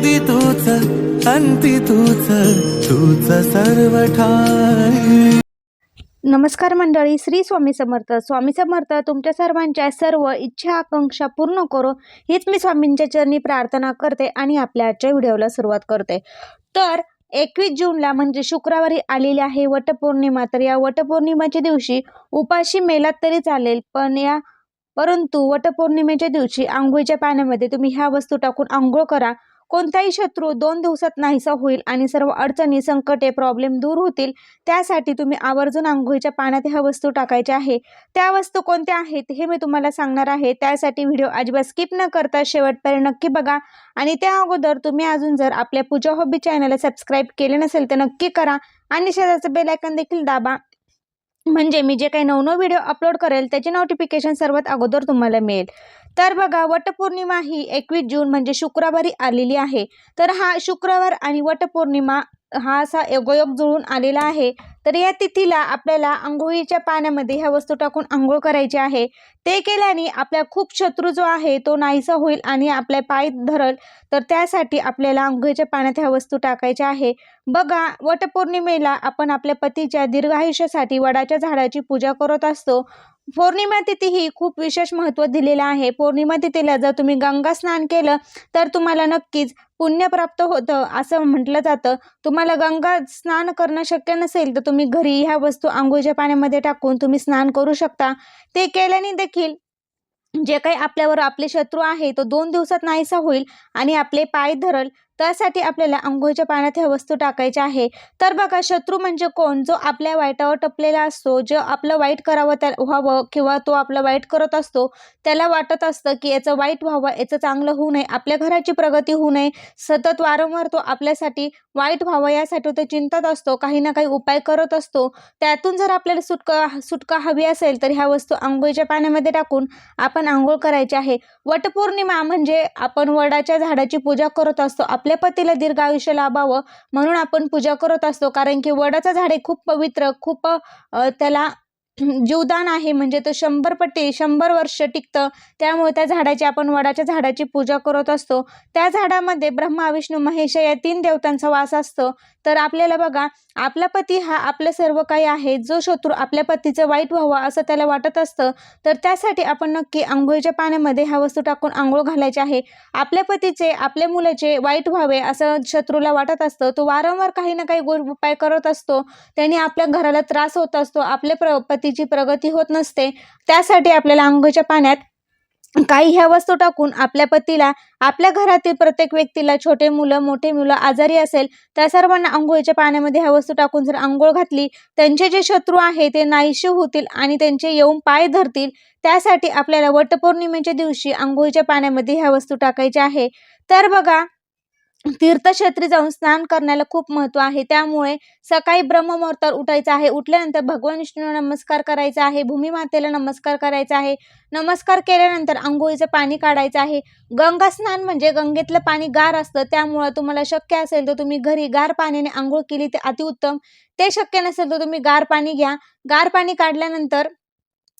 आधी तूच अंती तूच तूच सर्व ठाई नमस्कार मंडळी श्री स्वामी समर्थ. स्वामी समर्थ तुमच्या सर्वांच्या सर्व इच्छा आकांक्षा पूर्ण करो. हीच मी स्वामींच्या चरणी प्रार्थना करते आणि आपल्या आजच्या व्हिडिओला सुरुवात करते. तर एकवीस जूनला म्हणजे शुक्रवारी आलेली आहे वटपौर्णिमा. तर या वटपौर्णिमेच्या दिवशी उपाशी मेलात तरी चालेल पण या परंतु वटपौर्णिमेच्या दिवशी आंघोळीच्या पाण्यामध्ये तुम्ही ह्या वस्तू टाकून आंघोळ करा. कोणताही शत्रू दोन दिवसात नाहीसा होईल आणि सर्व अडचणी संकटे प्रॉब्लेम दूर होतील त्यासाठी तुम्ही आवर्जून आंघोळीच्या पाण्यात ह्या वस्तू टाकायच्या आहे. त्या वस्तू कोणत्या आहेत हे मी तुम्हाला सांगणार आहे. त्यासाठी व्हिडिओ अजिबात स्किप न करता शेवटपर्यंत नक्की बघा. आणि त्या अगोदर तुम्ही अजून जर आपल्या पूजा हॉबी चॅनलला सबस्क्राईब केले नसेल तर नक्की करा. आणि शेजारचं बेलायकन देखील दाबा. म्हणजे मी जे काही नवनव व्हिडिओ अपलोड करेल त्याचे नोटिफिकेशन सर्वात अगोदर तुम्हाला मिळेल. तर बघा वटपौर्णिमा ही एकवीस जून म्हणजे शुक्रवारी आलेली आहे. तर हा शुक्रवार आणि वटपौर्णिमा हा असा योगायोग जुळून आलेला आहे. तर या तिथीला आपल्याला आंघोळीच्या पाण्यामध्ये ह्या वस्तू टाकून आंघोळ करायची आहे. ते केल्याने आपला खूप शत्रू जो आहे तो नाहीसा होईल आणि आपल्या पाय धरल. तर त्यासाठी आपल्याला आंघोळीच्या पाण्यात ह्या वस्तू टाकायच्या आहे. बघा वटपौर्णिमेला आपण आपल्या पतीच्या दीर्घायुष्यासाठी वडाच्या झाडाची पूजा करत असतो. पौर्णिमा तिथी ही खूप विशेष महत्त्व दिलेलं आहे. पौर्णिमा तिथीला जर तुम्ही गंगा स्नान केलं तर तुम्हाला नक्कीच पुण्य प्राप्त होतं असं म्हटलं जातं. तुम्हाला गंगा स्नान करणं शक्य नसेल तर तुम्ही घरी ह्या वस्तू आंघोळीच्या पाण्यामध्ये टाकून तुम्ही स्नान करू शकता. ते केल्याने देखील जे काही आपल्यावर आपले शत्रू आहे तो दोन दिवसात नाहीसा होईल आणि आपले पाय धरल. त्यासाठी आपल्याला आंघोळीच्या पाण्यात ह्या वस्तू टाकायच्या आहे. तर बघा शत्रू म्हणजे कोण? जो आपल्या वाईटावर टपलेला असतो जो आपलं वाईट करावं त्या व्हावं किंवा तो आपलं वाईट करत असतो त्याला वाटत असतं की याचं वाईट व्हावं याचं चांगलं होऊ नये आपल्या घराची प्रगती होऊ नये. सतत वारंवार तो आपल्यासाठी वाईट व्हावं यासाठी तो चिंतत असतो काही ना काही उपाय करत असतो. त्यातून जर आपल्याला सुटका सुटका हवी असेल तर ह्या वस्तू आंघोळीच्या पाण्यामध्ये टाकून आपण आंघोळ करायची आहे. वटपौर्णिमा म्हणजे आपण वडाच्या झाडाची पूजा करत असतो आपल्या पतीला दीर्घ आयुष्य लाभावं म्हणून आपण पूजा करत असतो. कारण की वडाचं झाड हे खूप पवित्र खूप त्याला जीवदान आहे म्हणजे तो शंभर पट्टी शंभर वर्ष टिकतं. त्यामुळे त्या झाडाची आपण वडाच्या झाडाची पूजा करत असतो. त्या झाडामध्ये ब्रह्मा विष्णू महेश या तीन देवतांचा वास असतो. तर आपल्याला बघा आपला पती हा आपलं सर्व काही आहे. जो शत्रू आपल्या पतीचं वाईट व्हावं असं त्याला वाटत असतं तर त्यासाठी आपण नक्की आंघोळीच्या पाण्यामध्ये ह्या वस्तू टाकून आंघोळ घालायची आहे. आपल्या पतीचे आपल्या मुलाचे वाईट व्हावे असं शत्रूला वाटत असतं. तो वारंवार काही ना काही गोल उपाय करत असतो. त्याने आपल्या घराला त्रास होत असतो. आपल्या प्र तिची प्रगती होत नसते त्यासाठी आपल्याला आंघोळीच्या पाण्यात काही ह्या वस्तू टाकून आपल्या पतीला आपल्या घरातील प्रत्येक व्यक्तीला छोटे मुलं मोठे मुलं आजारी असेल त्या सर्वांना आंघोळीच्या पाण्यामध्ये ह्या वस्तू टाकून जर आंघोळ घातली त्यांचे जे शत्रू आहे ते नाहीशे होतील आणि त्यांचे येऊन पाय धरतील त्यासाठी आपल्याला वटपौर्णिमेच्या दिवशी आंघोळीच्या पाण्यामध्ये ह्या वस्तू टाकायच्या आहे. तर बघा तीर्थक्षेत्री जाऊन स्नान करण्याला खूप महत्त्व आहे. त्यामुळे सकाळी ब्रह्ममुहूर्तावर उठायचं आहे. उठल्यानंतर भगवान विष्णूला नमस्कार करायचा आहे. भूमीमातेला नमस्कार करायचा आहे. नमस्कार केल्यानंतर आंघोळीचं पाणी काढायचं आहे. गंगा स्नान म्हणजे गंगेतलं पाणी गार असतं. त्यामुळं तुम्हाला शक्य असेल तर तुम्ही घरी गार पाण्याने आंघोळ केली ते अतिउत्तम ते शक्य नसेल तर तुम्ही गार पाणी घ्या. गार पाणी काढल्यानंतर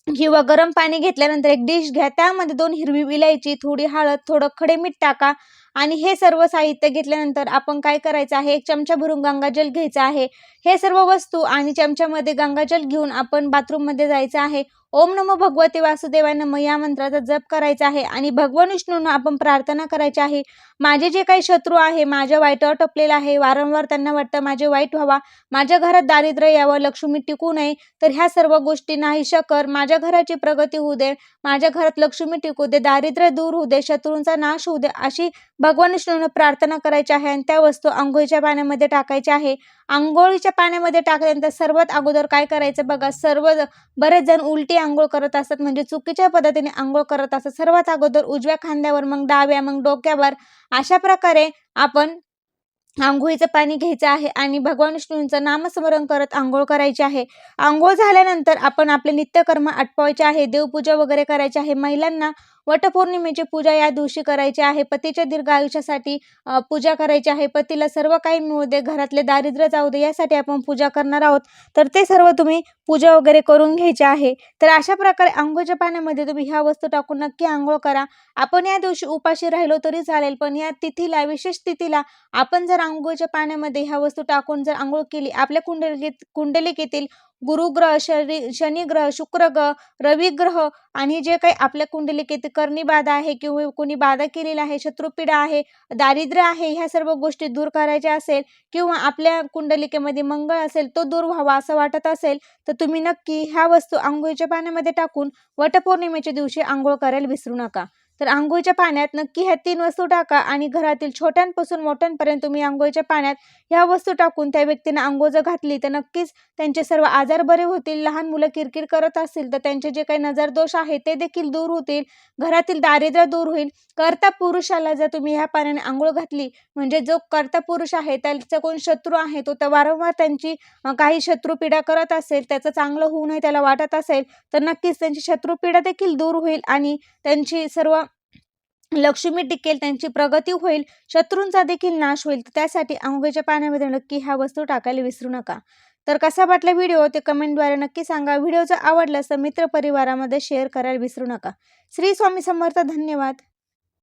किंवा गरम पाणी घेतल्यानंतर एक डिश घ्या. त्यामध्ये दोन हिरवी विलायची थोडी हळद थोडं खडे मीठ टाका. आणि हे सर्व साहित्य घेतल्यानंतर आपण काय करायचं आहे? एक चमचा भरून गंगाजल घ्यायचं आहे. हे सर्व वस्तू आणि चमच्यामध्ये गंगाजल घेऊन आपण बाथरूममध्ये जायचं आहे. ओम नमो भगवते वासुदेवाय नम. या मंत्राचा जप करायचा आहे आणि भगवान विष्णूंना आपण प्रार्थना करायची आहे. माझे जे काही शत्रू आहे माझ्या वाईटावर टपलेला आहे वारंवार त्यांना वाटतं माझे वाईट व्हावा माझ्या घरात दारिद्र्य यावं लक्ष्मी टिकू नये तर ह्या सर्व गोष्टी नाहीशा कर. माझ्या घराची प्रगती होऊ दे माझ्या घरात लक्ष्मी टिकू दे दारिद्र्य दूर होऊ दे शत्रूंचा नाश होऊ दे अशी भगवान विष्णूंना प्रार्थना करायची आहे आणि त्या वस्तू आंघोळीच्या पाण्यामध्ये टाकायच्या आहे. आंघोळीच्या पाण्यामध्ये टाकल्यानंतर सर्वात अगोदर काय करायचं बघा सर्व बरेच जण उलटी आंघोळ करत असतात म्हणजे चुकीच्या पद्धतीने आंघोळ करत असतात. सर्वात अगोदर उजव्या खांद्यावर मग डाव्या मग डोक्यावर अशा प्रकारे आपण आंघोळीचं पाणी घ्यायचं आहे आणि भगवान विष्णूंचं नामस्मरण करत आंघोळ करायची आहे. आंघोळ झाल्यानंतर आपण आपले नित्यकर्म आटपावायचे आहे देवपूजा वगैरे करायची आहे. महिलांना वटपौर्णिमेची पूजा या दिवशी करायची आहे. पतीच्या दीर्घ आयुष्यासाठी पूजा करायची आहे. पतीला सर्व काही मिळू दे. घरातले दारिद्र्य जाऊ दे यासाठी आपण पूजा करणार आहोत. तर ते सर्व तुम्ही पूजा वगैरे करून घ्यायचे आहे. तर अशा प्रकारे आंघोळच्या पाण्यामध्ये तुम्ही ह्या वस्तू टाकून नक्की आंघोळ करा. आपण या दिवशी उपाशी राहिलो तरी चालेल पण या तिथीला विशेष तिथीला आपण जर आंघोळच्या पाण्यामध्ये ह्या वस्तू टाकून जर आंघोळ केली आपल्या कुंडलिकेत कुंडलिकेतील गुरुग्रह शनी शनिग्रह शुक्रग्रह रविग्रह आणि जे काही आपल्या कुंडलिकेत करणी बाधा आहे किंवा कोणी बाधा केलेला आहे शत्रुपीडा आहे दारिद्र्य आहे ह्या सर्व गोष्टी दूर करायच्या असेल किंवा आपल्या कुंडलिकेमध्ये मंगळ असेल तो दूर व्हावा असं वाटत असेल तर तुम्ही नक्की ह्या वस्तू आंघोळीच्या पाण्यामध्ये टाकून वटपौर्णिमेच्या दिवशी आंघोळ करायला विसरू नका. तर आंघोळीच्या पाण्यात नक्की ह्या तीन वस्तू टाका आणि घरातील छोट्यांपासून मोठ्यांपर्यंत तुम्ही आंघोळीच्या पाण्यात ह्या वस्तू टाकून त्या व्यक्तीने आंघोळ जर घातली तर नक्कीच त्यांचे सर्व आजार बरे होतील. लहान मुलं किरकिर करत असतील तर त्यांचे जे काही नजरदोष आहे ते देखील दूर होतील. घरातील दारिद्र्य दूर होईल. कर्ता पुरुषाला जर तुम्ही ह्या पाण्याने आंघोळ घातली म्हणजे जो कर्ता पुरुष आहे त्याचा कोण शत्रू आहे तो तर वारंवार त्यांची काही शत्रुपीडा करत असेल त्याचं चांगलं होऊ नये त्याला वाटत असेल तर नक्कीच त्यांची शत्रुपीडा देखील दूर होईल आणि त्यांची सर्व लक्ष्मी टिकेल त्यांची प्रगती होईल शत्रूंचा देखील नाश होईल तर त्यासाठी आंघोळीच्या पाण्यामध्ये नक्की ह्या वस्तू टाकायला विसरू नका. तर कसा वाटला व्हिडिओ? ते कमेंटद्वारे नक्की सांगा. व्हिडिओ जर आवडला तर मित्रपरिवारामध्ये शेअर करायला विसरू नका. श्री स्वामी समर्थ धन्यवाद.